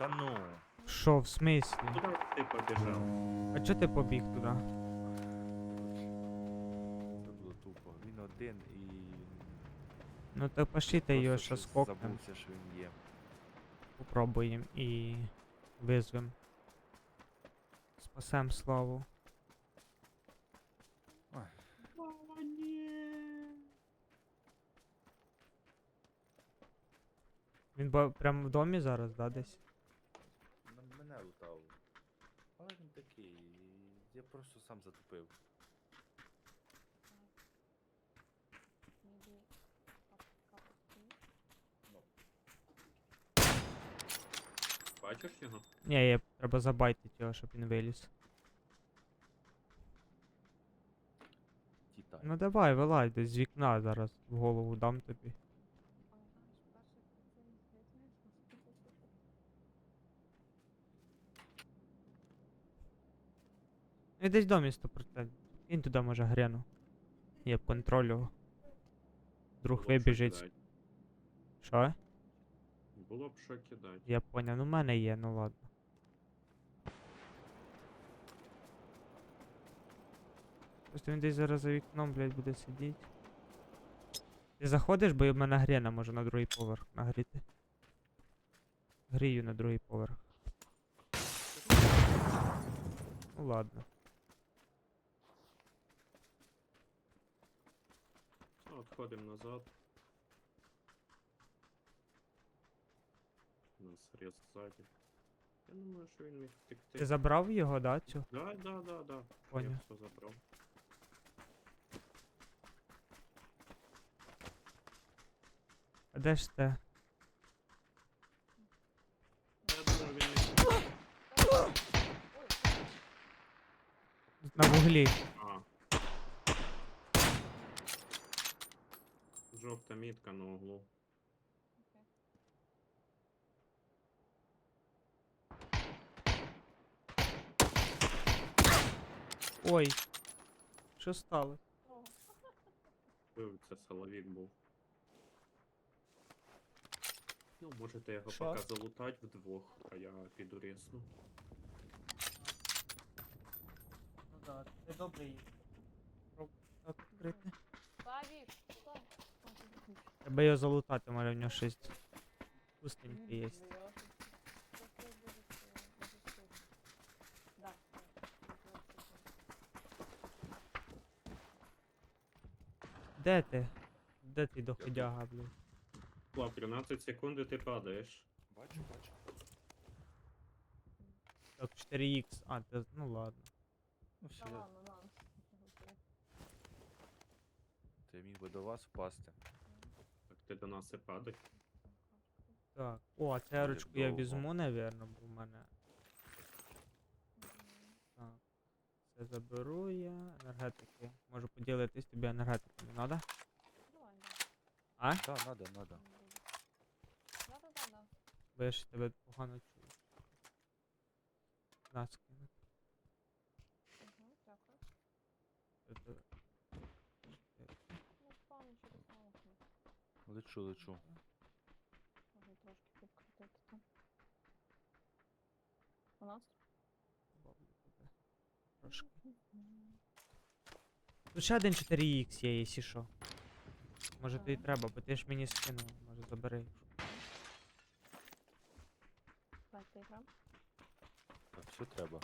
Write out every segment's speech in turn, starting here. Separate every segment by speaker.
Speaker 1: Та ну.
Speaker 2: Що, в смислі?
Speaker 3: Куди ти побіжав?
Speaker 2: А чого ти побіг туди?
Speaker 1: Це було тупо. Він один і.
Speaker 2: Ну то пошліте його
Speaker 1: просто
Speaker 2: ще скокнем,
Speaker 1: Забувся, що він є.
Speaker 2: попробуємо і визвем. Спасем славу.
Speaker 3: Ні.
Speaker 2: Він прямо в домі зараз, да, десь?
Speaker 1: На мене лутав. Але він такий. Я просто сам затупив.
Speaker 4: Maybe cup, cup of tea.
Speaker 3: Бачиш його?
Speaker 2: Ні, є, треба забайтити його, щоб він виліз.
Speaker 1: Тітай.
Speaker 2: Ну давай, вилазь десь з вікна зараз в голову дам тобі.
Speaker 4: Ага, ж перший пацан звідси.
Speaker 2: Ну десь домі 100%. Він туди може гряну. Я б контролю. Друг
Speaker 3: Було б що
Speaker 2: вибіжить.
Speaker 3: кидать.
Speaker 2: Що?
Speaker 3: Було б що кидати.
Speaker 2: Я поняв, ну в мене є, ну ладно. Просто він десь зараз за вікном, блядь, буде сидіти. Ти заходиш, бо в мене грена може на другий поверх нагріти. Грію на другий поверх. Ну ладно.
Speaker 3: Отходимо назад. У нас рез ззаді. Я думаю, що він міг втекти.
Speaker 2: Ти забрав його, да, цю?
Speaker 3: Да, да, да, да. Я
Speaker 2: Поняв.
Speaker 3: все забрав.
Speaker 2: А де ж те?
Speaker 3: Я думаю, він міг.
Speaker 2: На вуглі.
Speaker 3: А. Жовта мітка на углу.
Speaker 2: Ой. Що стало?
Speaker 4: О,
Speaker 3: це силовік був. Ну, можете його
Speaker 2: Що?
Speaker 3: поки залутати вдвох, а я піду рісну.
Speaker 2: Ну да, це добрий. Так, відкрити.
Speaker 4: Славік, що? О, ти закінчив.
Speaker 2: Треба його залутати, може в нього щось пустеньке є.
Speaker 4: Ти.
Speaker 2: Де ти? Де ти доходяга, блін?
Speaker 3: Влад, 13 секунд і ти падаєш.
Speaker 1: Бачу, бачу.
Speaker 2: Так, 4х. А, ти, ну ладно.
Speaker 1: Ну все, я, я міг би до вас впасти.
Speaker 3: Так ти до нас і падай.
Speaker 2: Так. О, а церочку я візьму, напевно, бо в мене. Так. Це заберу я. Енергетики. Можу поділитись тобі енергетиками, надо?
Speaker 4: Давай.
Speaker 2: А?
Speaker 1: Так, надо, надо.
Speaker 4: Да, да, да, да.
Speaker 2: Бо я ж тебе погано чую. На.
Speaker 4: Угу, дякую.
Speaker 2: Це то-
Speaker 4: Ну, спавні через маленький.
Speaker 1: Лечу, лечу.
Speaker 4: Можна трошки підкрутити там. У нас?
Speaker 2: Трошки. Тут ще один 4х є, якщо що. Може тобі
Speaker 4: Ага.
Speaker 2: треба, бо ти ж мені скинув, може забери.
Speaker 4: Давайте грам.
Speaker 1: Так, все треба.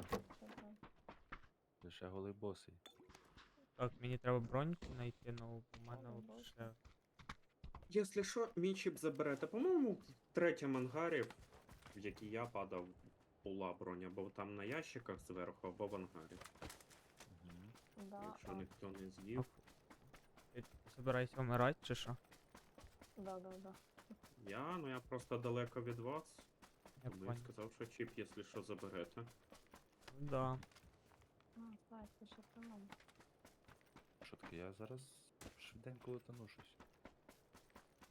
Speaker 1: Лише голий босий.
Speaker 2: Так, мені треба броньку знайти нову, бо в мене от ще.
Speaker 3: Якщо що, мій чіп заберете. По-моєму, в третьому ангарі, в який я падав, була броня, бо там на ящиках зверху або в ангарі.
Speaker 4: Да,
Speaker 3: Якщо
Speaker 4: а,
Speaker 3: ніхто не з'їв.
Speaker 2: Ти собираєшся вмирати чи що?
Speaker 4: да, да, да.
Speaker 3: Я, ну я просто далеко від вас.
Speaker 2: Я
Speaker 3: Тому я
Speaker 2: понял.
Speaker 3: сказав, що чіп, якщо що, заберете.
Speaker 2: Ну да.
Speaker 4: А, Слайк, ти ще при мене.
Speaker 1: Що таке, я зараз швиденько летану щось.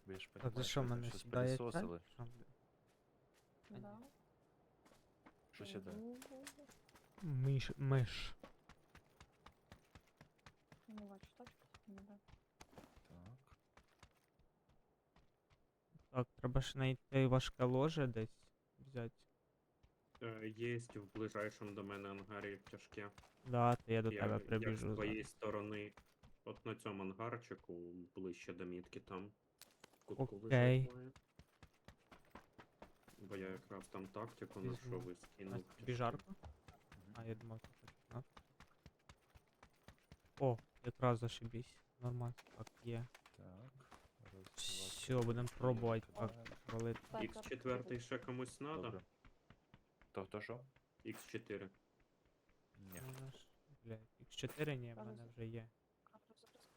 Speaker 1: Я ж
Speaker 2: Так, за що мене
Speaker 1: щось
Speaker 2: сідає ця? Що.
Speaker 4: Да.
Speaker 1: Ще де?
Speaker 2: Миш, миш.
Speaker 4: Не бачу точку, не да.
Speaker 1: Так.
Speaker 2: Так, треба ж знайти важке ложе десь взяти.
Speaker 3: Е, Єсть в ближайшому до мене ангарі тяжке.
Speaker 2: Да, то я до
Speaker 3: Я,
Speaker 2: тебе
Speaker 3: я
Speaker 2: прибіжу.
Speaker 3: з твоєї сторони. От на цьому ангарчику, ближче до мітки там. Кутку
Speaker 2: Окей.
Speaker 3: лежать. Бо я якраз там тактику
Speaker 2: Візьму.
Speaker 3: знайшов і скинув.
Speaker 2: Настя, тобі жарко? А, я думав, ти хочеш знати. О, якраз зашибісь. Нормально. Так, є.
Speaker 1: Так. раз,
Speaker 2: Все, будемо пробувати так.
Speaker 4: Так,
Speaker 3: Х4 ще комусь надо?
Speaker 1: Добре. То хто що?
Speaker 3: Х4.
Speaker 1: Ні.
Speaker 2: Блядь, X4 ні, в мене вже є.
Speaker 4: А, просто зараз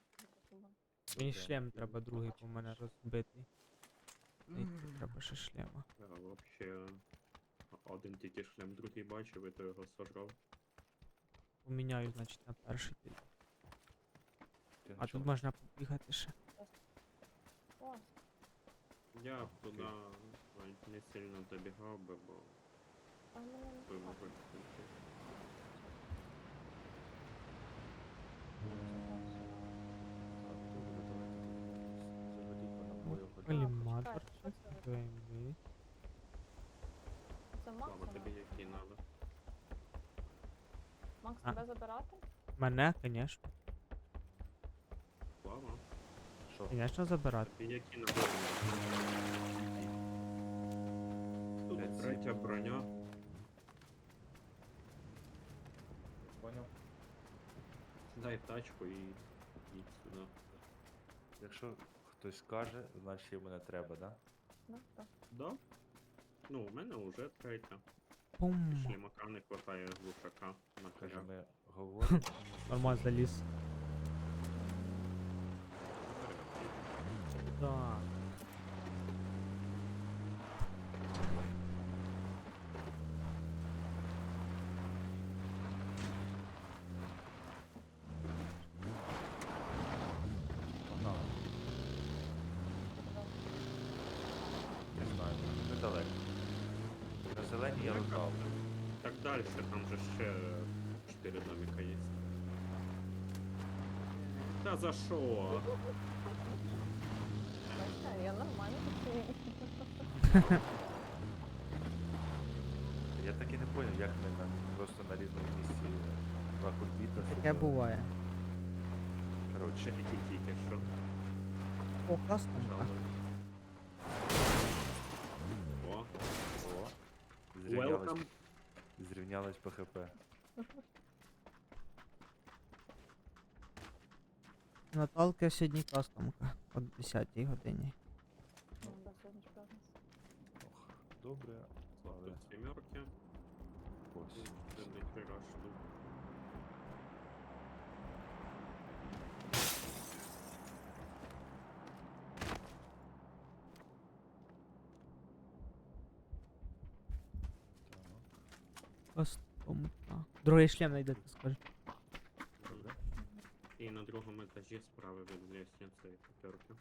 Speaker 4: зробимо.
Speaker 2: Мені шлем треба другий, в мене розбитий. Знайти треба ще шлема.
Speaker 3: Я вообще один тільки шлем, другий бачив, і то його сожрав.
Speaker 2: Поміняю, значить, на перший.
Speaker 1: Ти
Speaker 2: А тут можна побігати ще.
Speaker 4: О,
Speaker 3: Я б туди навіть не сильно добігав би, бо
Speaker 4: а в мене не
Speaker 3: ви
Speaker 4: так.
Speaker 3: могли.
Speaker 1: Так, добре, давайте заведіть мене в бою
Speaker 2: Коліматор.
Speaker 4: що це Макс?
Speaker 3: Слава тобі який надо.
Speaker 4: Макс,
Speaker 2: А.
Speaker 4: тебе забирати?
Speaker 2: Мене, звісно.
Speaker 3: Слава.
Speaker 1: Що?
Speaker 2: Звісно, забирати.
Speaker 3: Тобі які надо. Тут третя броня.
Speaker 1: Поняв?
Speaker 3: Дай в тачку і їдь сюди.
Speaker 1: Якщо хтось каже, значить йому не треба, да?
Speaker 4: Ну, так.
Speaker 3: Да? Ну, у мене вже третя.
Speaker 2: Пум.
Speaker 3: Шлімака не хватає глушака на
Speaker 1: Каже,
Speaker 3: каже.
Speaker 1: ми говоримо.
Speaker 2: Нормально заліз. Так.
Speaker 1: Погнали. Не знаю, недалеко. На зелені.
Speaker 3: Так далі, там же ще 4 домика є. Та за що?
Speaker 4: Я нормально тут.
Speaker 1: Я так і не зрозумів, як ми на, просто на різному місці два кульбіта.
Speaker 2: Таке буває.
Speaker 1: Коротше,
Speaker 3: тільки тільки що.
Speaker 2: О, класно.
Speaker 3: О,
Speaker 1: зрівнялось по хп.
Speaker 2: Наталка сьогодні кастомка о 10 годині.
Speaker 4: Ну.
Speaker 1: Ох, добре, слава.
Speaker 3: Тут сімерки.
Speaker 1: ось.
Speaker 2: Кастомка. Другий шлем знайдете, скажи.
Speaker 1: Добре.
Speaker 3: І на другому етажі справа від лестниці п'ятерки.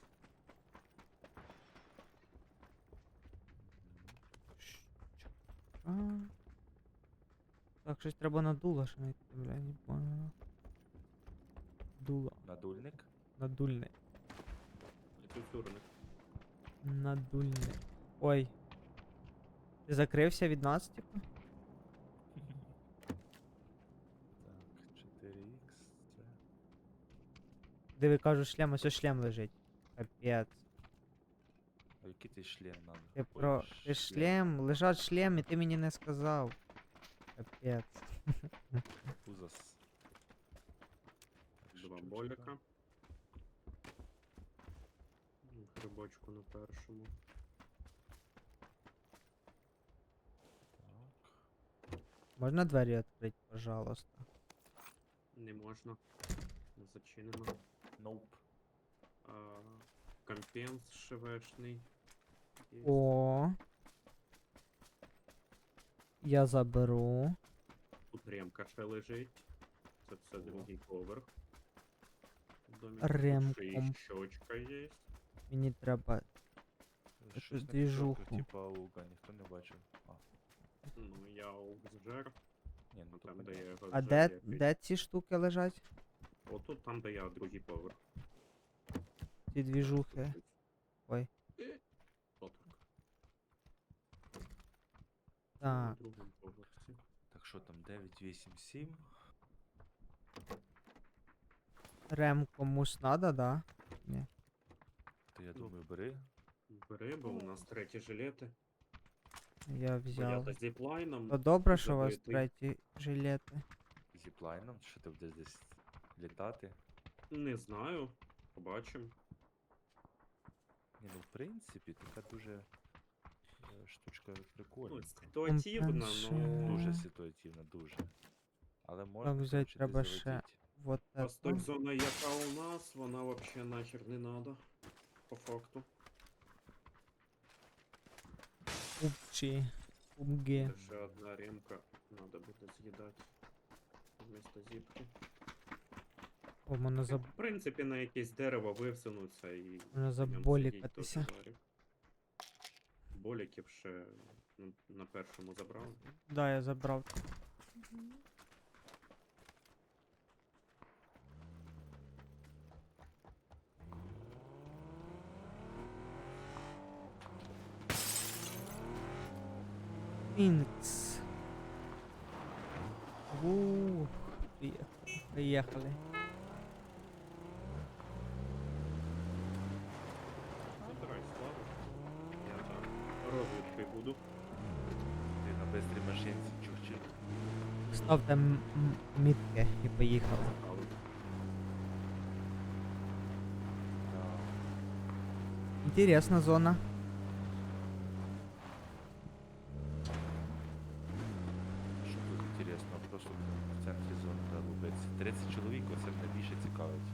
Speaker 2: А. Так, щось треба на дуло ще знайти, бля, не понял. Дуло.
Speaker 1: Надульник.
Speaker 2: Надульне.
Speaker 3: І культурник.
Speaker 2: Надульне. Ой. Ти закрився від нас, типу?
Speaker 1: Так, 4х, це.
Speaker 2: Диви, кажу, шлем, ось шлем лежить. Капець.
Speaker 1: А який ти шлем надо?
Speaker 2: Ти
Speaker 1: Ой,
Speaker 2: про. Ти шлем, лежать шлем, і ти мені не сказав. Капець.
Speaker 1: Узас.
Speaker 3: Два боліка. Ну, Грибочку на першому.
Speaker 1: Так.
Speaker 2: Можна двері відкрити, пожалуйста.
Speaker 3: Не можна. Зачинено.
Speaker 1: Nope.
Speaker 3: А, компенс швешний. є.
Speaker 2: О. Я заберу.
Speaker 3: Тут ремка ще лежить. Це все другий поверх. Домик.
Speaker 2: Ремком.
Speaker 3: Ще і щочка є.
Speaker 2: Мені треба. Якусь
Speaker 1: Щось на
Speaker 2: двіжуху.
Speaker 1: TikTok, Типа ауга, ніхто не бачив. А,
Speaker 3: Ну, я зжер.
Speaker 1: ні, ну
Speaker 3: Там,
Speaker 1: то
Speaker 3: де я
Speaker 1: понятно.
Speaker 3: його
Speaker 2: А
Speaker 3: зжер,
Speaker 2: де,
Speaker 3: я під-
Speaker 2: де ці штуки лежать?
Speaker 3: Отут там, де я другий поверх.
Speaker 2: Ці двіжухи. Ой.
Speaker 3: Е, Отак. на
Speaker 2: Так.
Speaker 3: другому поверсі.
Speaker 1: Так що там 9, 8, 7.
Speaker 2: Рем комусь надо, да?
Speaker 1: То я думаю, бери.
Speaker 3: Бери, бо у нас треті жилети.
Speaker 2: Я
Speaker 3: Бо я
Speaker 2: взяв.
Speaker 3: та зіплайном.
Speaker 2: То добре, що у вас
Speaker 3: забитий.
Speaker 2: треті жилети.
Speaker 1: Зіплайном, що ти будеш десь літати.
Speaker 3: Не знаю. Побачимо.
Speaker 1: Ні, ну в принципі, така дуже е, штучка
Speaker 3: Ну,
Speaker 1: прикольна.
Speaker 3: ситуативно,
Speaker 2: Компенсує.
Speaker 3: ну.
Speaker 1: Дуже ситуативна, дуже. Але можна
Speaker 2: взять
Speaker 1: коротше,
Speaker 2: треба
Speaker 1: десь
Speaker 2: ще.
Speaker 1: залетіть.
Speaker 2: Вот
Speaker 3: Просто
Speaker 2: это.
Speaker 3: зона, яка у нас, вона вообще нахер не надо. По факту.
Speaker 2: Пупчі. Пупги.
Speaker 3: Ще одна ремка надо буде з'їдати. Вместо зіпки.
Speaker 2: О, мене за...
Speaker 3: В принципі, на якесь дерево вивсунуться і.
Speaker 2: мене
Speaker 3: жарить. Боліків ще ну, на першому забрав.
Speaker 2: Да, я забрав.
Speaker 4: Мгм.
Speaker 2: Інкс. Ух, приїхали. Приїхали.
Speaker 3: Забирай славу. Я там розвідкою буду.
Speaker 1: Ти на бистрій машинці чух-чух.
Speaker 2: Ставте м- м- мітки і
Speaker 1: Да.
Speaker 2: Інтересна зона.
Speaker 1: Що тут інтересно, просто в центрі зони долубиться. 30 чоловік, оце мене більше цікавить.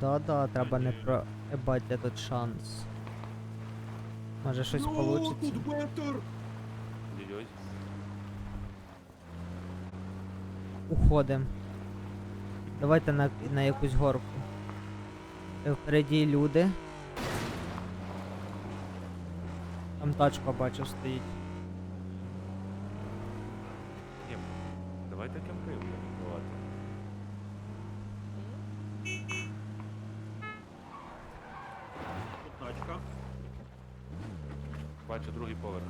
Speaker 2: Да-да, треба не
Speaker 3: ні.
Speaker 2: проебати этот шанс. Може щось
Speaker 3: вийде.
Speaker 2: получиться.
Speaker 3: тут!
Speaker 1: Ой-ой.
Speaker 2: Уходим. Давайте на, на якусь горку. Е, Впереді люди. Там тачка бачу стоїть.
Speaker 1: Ні, давайте кемпи будемо бувати.
Speaker 3: Тут тачка.
Speaker 1: Бачу другий поверх.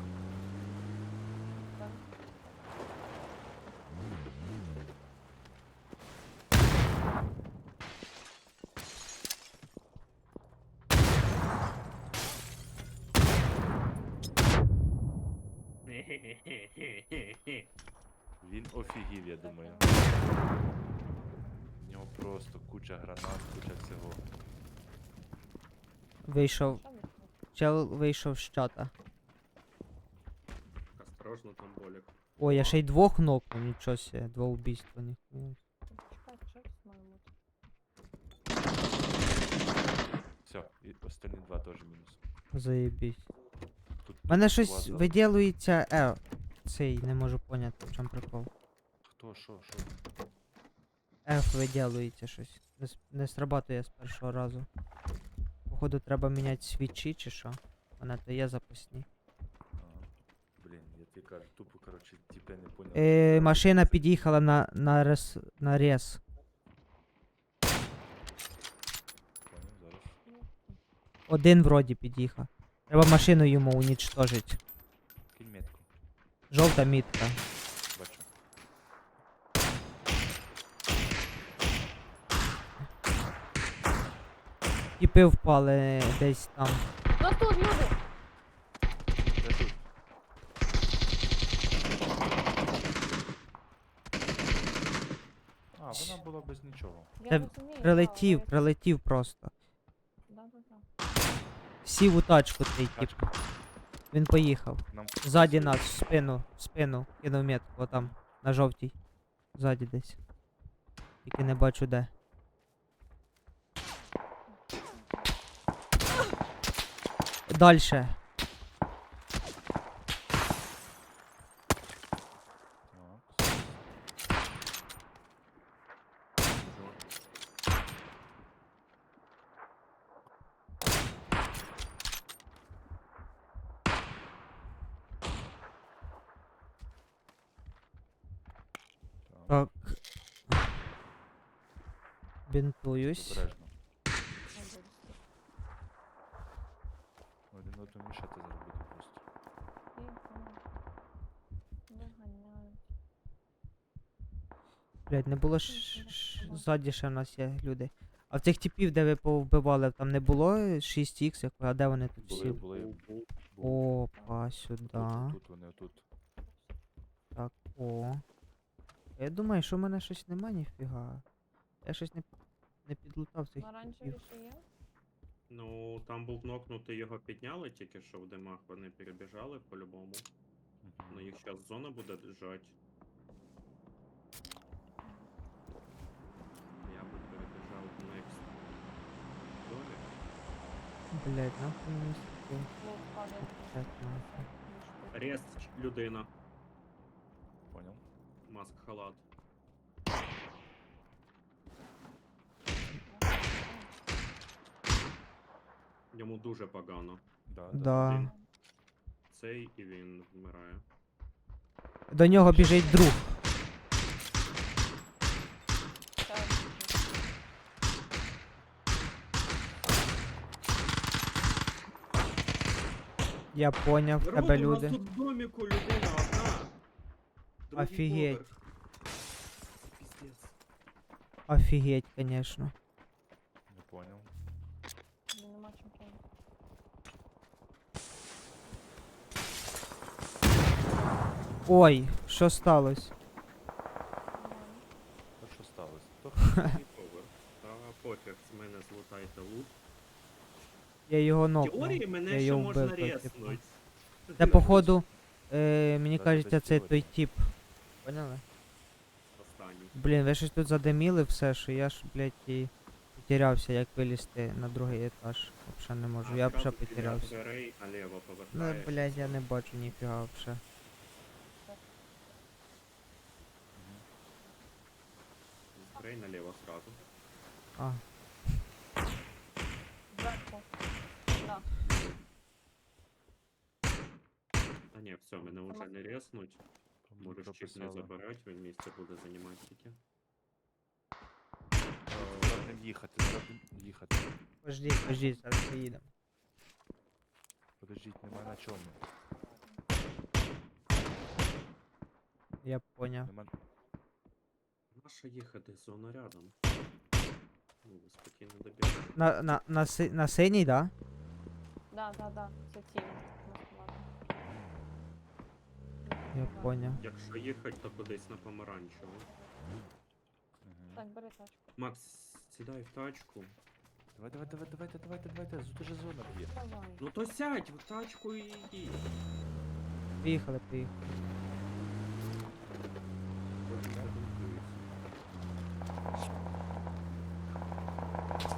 Speaker 1: Він офігів, я думаю. У нього просто куча гранат, куча всього.
Speaker 2: Вийшов. Чел вийшов з чата.
Speaker 3: Осторожно, там болік.
Speaker 2: Ой, я ще й двох нокнув, нічого себе, два убійства, ніхуя.
Speaker 1: Все, і останні два теж мінус.
Speaker 2: Заєбісь.
Speaker 1: Тут
Speaker 2: У мене щось
Speaker 1: складно.
Speaker 2: виділується. Е, цей, не можу поняти, в чому прикол.
Speaker 1: Хто, що, що?
Speaker 2: F виділується щось. Не, с- не срабатує з першого разу. Походу треба міняти свічі чи що. У мене то є запасні.
Speaker 1: Кажу, тупо, коротше, тіпи не поняв.
Speaker 2: Е, машина під'їхала на, на, рес, на рез.
Speaker 1: Зараз.
Speaker 4: Ну,
Speaker 2: Один вроді під'їхав. Треба машину йому унічтожити.
Speaker 1: Кинь метку.
Speaker 2: Жовта мітка.
Speaker 1: Бачу.
Speaker 2: Тіпи впали десь там.
Speaker 4: Ну тут люди!
Speaker 1: Де тут? А, вона була без нічого.
Speaker 4: Я
Speaker 2: Та
Speaker 4: розумію,
Speaker 2: Прилетів,
Speaker 4: але-
Speaker 2: прилетів просто.
Speaker 4: Да, да, да.
Speaker 2: Сів у тачку цей тип.
Speaker 1: Тачка.
Speaker 2: Він поїхав.
Speaker 1: Нам
Speaker 2: Ззаді нас, в спину, в спину, кинув метку, отам, на жовтій. Ззаді десь. Тільки не бачу де. Дальше. бінтуюсь.
Speaker 1: Обережно. Один одному мішати заробити просто.
Speaker 2: Блять, не було ж ж- ззаді ще в нас є люди. А в цих типів, де ви повбивали, там не було 6х, як- а де вони тут
Speaker 1: Були,
Speaker 2: всі?
Speaker 1: були. були.
Speaker 2: Опа, сюди.
Speaker 1: Тут, тут вони, отут.
Speaker 2: Так, о. Я думаю, що в мене щось немає ніфіга. Я щось не не підлутав цих
Speaker 4: Оранжеві ще є?
Speaker 3: Ну, там був нокнутий, його підняли тільки що в димах, вони перебіжали по-любому. Ну їх зараз зона буде держать. Я би перебіжав в next домик.
Speaker 2: Блять, нахуй
Speaker 4: падає.
Speaker 2: так, нахуй.
Speaker 3: Рест людина,
Speaker 1: Понял?
Speaker 3: маск халат. Йому дуже погано.
Speaker 1: Да,
Speaker 2: Да.
Speaker 3: Він. Цей і він вмирає.
Speaker 2: До нього біжить друг. Я поняв, в
Speaker 3: Народ,
Speaker 2: тебе
Speaker 3: у нас
Speaker 2: люди.
Speaker 3: тут в доміку людина одна. Другий
Speaker 2: Офігеть.
Speaker 3: поверх. Пиздец.
Speaker 2: Офігеть, конечно.
Speaker 1: Не понял.
Speaker 2: Ой, що сталося?
Speaker 1: А що сталося? То.
Speaker 3: Та пофіг, з мене злутайте лут.
Speaker 2: Я його
Speaker 3: В
Speaker 2: нокнув.
Speaker 3: теорії
Speaker 2: Я
Speaker 3: мене ще
Speaker 2: його
Speaker 3: можна
Speaker 2: вбив, той, типу.
Speaker 3: резнуть.
Speaker 2: Походу, е, мені
Speaker 1: Даже
Speaker 2: кажеться, це той тип. Поняли?
Speaker 3: Останній.
Speaker 2: Блін, ви щось тут задиміли все, що я ж, блядь, і потерявся, як вилізти на другий етаж. Вообще не можу. Я
Speaker 3: зразу
Speaker 2: взагалі
Speaker 3: біля
Speaker 2: потерявся.
Speaker 3: дверей наліво
Speaker 2: Ну,
Speaker 3: повертаєш.
Speaker 2: блядь, я не бачу ніфіга вообще.
Speaker 3: дверей наліво сразу.
Speaker 2: А,
Speaker 4: Зверху. Да.
Speaker 3: А ні, все, мене вже не резнуть.
Speaker 1: там
Speaker 3: Можеш чіп не
Speaker 1: прописали.
Speaker 3: забирати, він місце буде займати тільки.
Speaker 1: Е, Зараз будем їхати, зараз будем їхати.
Speaker 2: пождіть, пождіть, зараз поїдемо.
Speaker 1: Подождіть, нема на чому.
Speaker 2: Я поняв.
Speaker 1: Нема...
Speaker 3: Наша їхати, зона рядом. Ну, ви спокійно добігаєте.
Speaker 2: На, на, на, си, на синій, да?
Speaker 4: Да, да, да. Це ціль.
Speaker 2: Я поняв.
Speaker 3: Якщо їхати, то кудись на помаранчеву.
Speaker 1: Мгм.
Speaker 4: Так, бери тачку.
Speaker 3: Макс, сідай в тачку.
Speaker 1: Давай, давай, давай, давайте, давайте, давайте. Тут уже зона б'є.
Speaker 4: Давай.
Speaker 3: Ну то сядь в тачку і їдь.
Speaker 2: Поїхали, поїхали.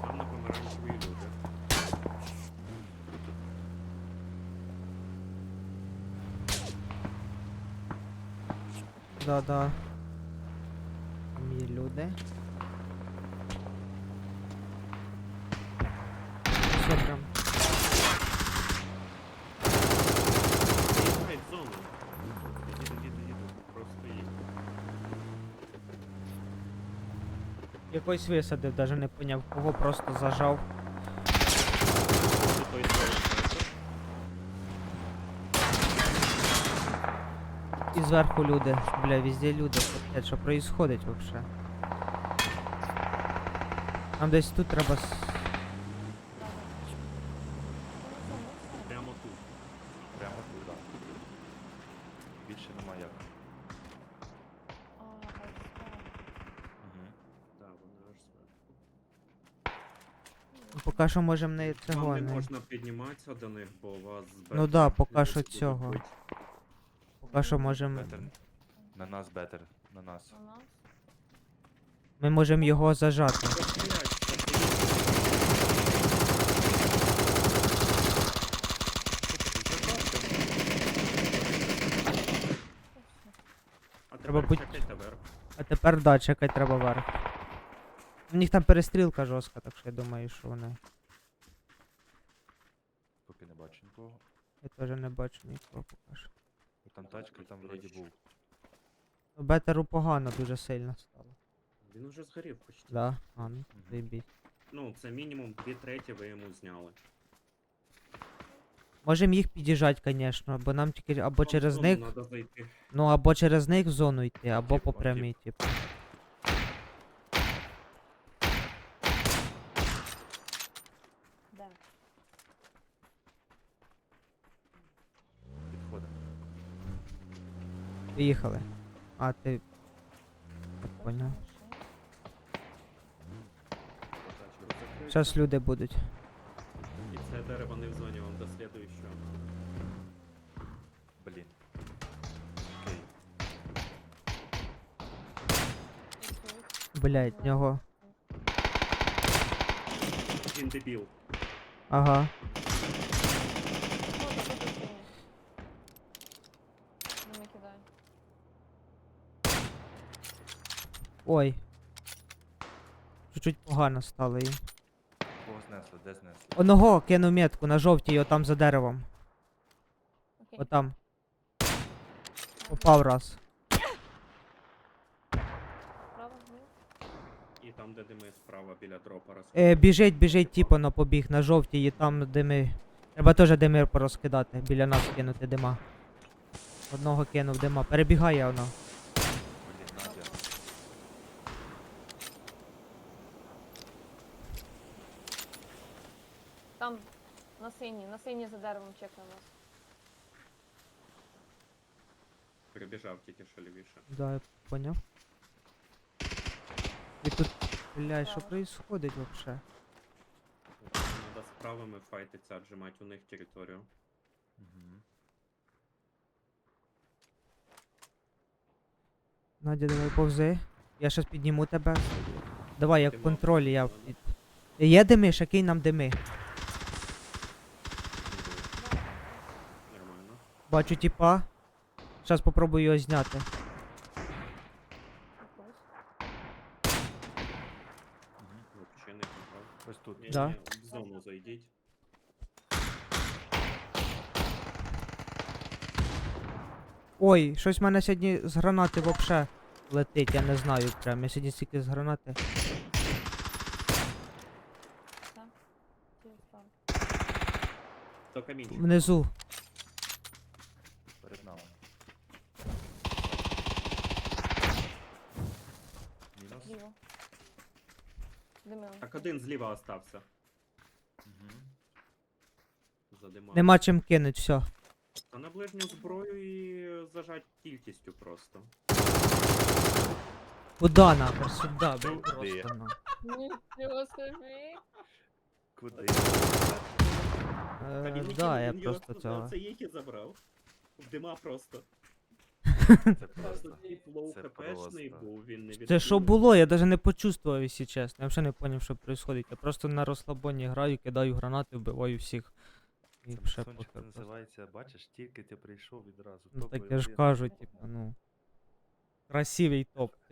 Speaker 3: Там на помаранчевій люди.
Speaker 2: Да, да. Там люди. Все прям.
Speaker 3: Заїжджай в зону.
Speaker 1: Їду, їду, їду.
Speaker 3: Просто їдь.
Speaker 2: Якось висадив, даже не поняв, кого просто зажав. І зверху люди. Бля, везде люди. Капець, що происходить вообще? Нам десь тут треба. с-
Speaker 4: Да, да. Ну, все, ну, все.
Speaker 3: Прямо тут.
Speaker 1: Прямо туди. Більше нема як.
Speaker 4: А, ось так.
Speaker 1: Угу.
Speaker 3: Да, вони аж зверху.
Speaker 2: Ну, Поки що можемо не цього
Speaker 3: Вам не
Speaker 2: не.
Speaker 3: можна підніматися до них, бо у вас з
Speaker 2: Ну да, поки що цього. Поки що можемо.
Speaker 1: Бетер. На нас бетер. На нас.
Speaker 2: Ми можемо його зажати.
Speaker 3: А
Speaker 2: Треба
Speaker 3: тепер
Speaker 2: будь-
Speaker 3: чекайте вверх.
Speaker 2: А тепер да, чекать треба вверх. У них там перестрілка жорстка, так що я думаю, що вони.
Speaker 1: Поки не бачу нікого.
Speaker 2: Я теж не бачу нікого поки що.
Speaker 1: Там тачка, там вроді був.
Speaker 2: Бетеру погано дуже сильно стало.
Speaker 3: Він уже згорів почти.
Speaker 2: Да? А, ну заєбіть.
Speaker 3: Ну, це мінімум дві треті ви йому зняли.
Speaker 2: Можемо їх під'їжджати, звісно, бо нам тільки або через них,
Speaker 3: Надо зайти.
Speaker 2: ну або через них в зону йти, або по прямій, типу. Поїхали. А, ти. Поняв. Зараз люди будуть.
Speaker 3: І це дерево не в зоні вам до слідуючого.
Speaker 1: Блін. Окей.
Speaker 2: Блять, нього.
Speaker 3: Він дебіл.
Speaker 2: Ага.
Speaker 4: Не кидай.
Speaker 2: Ой. Чуть-чуть погано стало їм.
Speaker 1: Кого знесли? Де знесли?
Speaker 2: Одного кину метку на жовтій, отам за деревом.
Speaker 4: Окей.
Speaker 2: Отам. Попав раз.
Speaker 4: Право, вниз.
Speaker 3: І там, де дими справа біля дропа роз...
Speaker 2: Е, біжить, біжить, типу, на побіг на жовтій, і там дими. Треба теж димир порозкидати, біля нас кинути дима. Одного кинув дима. Перебігає воно.
Speaker 1: Блін, Надя.
Speaker 4: Там на синій, на синій за деревом чекне нас.
Speaker 3: Прибіжав тільки що лівіше.
Speaker 2: Да, я поняв. І тут, блядь, що
Speaker 4: Справа.
Speaker 2: происходить вообще?
Speaker 3: Треба з правими файтиться, отжимати у них територію.
Speaker 1: Угу.
Speaker 2: Надя, давай повзи. Я щас підніму тебе. Давай, я в контролі, я. в- Є дими, кинь нам дими.
Speaker 3: Нормально.
Speaker 2: Бачу типа. Зараз попробую його зняти.
Speaker 4: Якось.
Speaker 3: Не попав.
Speaker 1: Ось тут.
Speaker 3: Ні,
Speaker 2: Да.
Speaker 3: ні, в зону зайдіть.
Speaker 2: Ой, щось в мене сьогодні з гранати вообще летить, я не знаю прям. Я сьогодні стільки з гранати.
Speaker 3: До камінчика.
Speaker 2: Внизу.
Speaker 4: Димили.
Speaker 3: Так один зліва остався.
Speaker 1: Угу.
Speaker 3: За.
Speaker 2: Нема чим кинуть, все.
Speaker 3: А на ближню зброю і зажать кількістю просто.
Speaker 2: Куда нахер? Сюда, блін,
Speaker 1: Де?
Speaker 2: просто на.
Speaker 4: Нічого собі.
Speaker 1: Куди?
Speaker 3: Та
Speaker 2: Е,
Speaker 3: він
Speaker 2: да, я
Speaker 3: він його
Speaker 2: просто
Speaker 3: туди,
Speaker 2: цього.
Speaker 3: Це їх і забрав. В дима просто.
Speaker 1: Це
Speaker 3: Просто
Speaker 1: просто.
Speaker 3: флоу
Speaker 1: це
Speaker 3: хпшний
Speaker 1: просто.
Speaker 3: був, він не
Speaker 2: Це що було, я навіть не почувствував, якщо чесно. Я взагалі не зрозумів, що відбувається. Я просто на розслабоні граю, кидаю гранати, вбиваю всіх. І
Speaker 1: Це
Speaker 2: ще просто.
Speaker 1: називається, бачиш, тільки ти прийшов відразу.
Speaker 2: Ну
Speaker 1: топовий
Speaker 2: так я ж
Speaker 1: один.
Speaker 2: кажу, типу, ну. Красивий топ.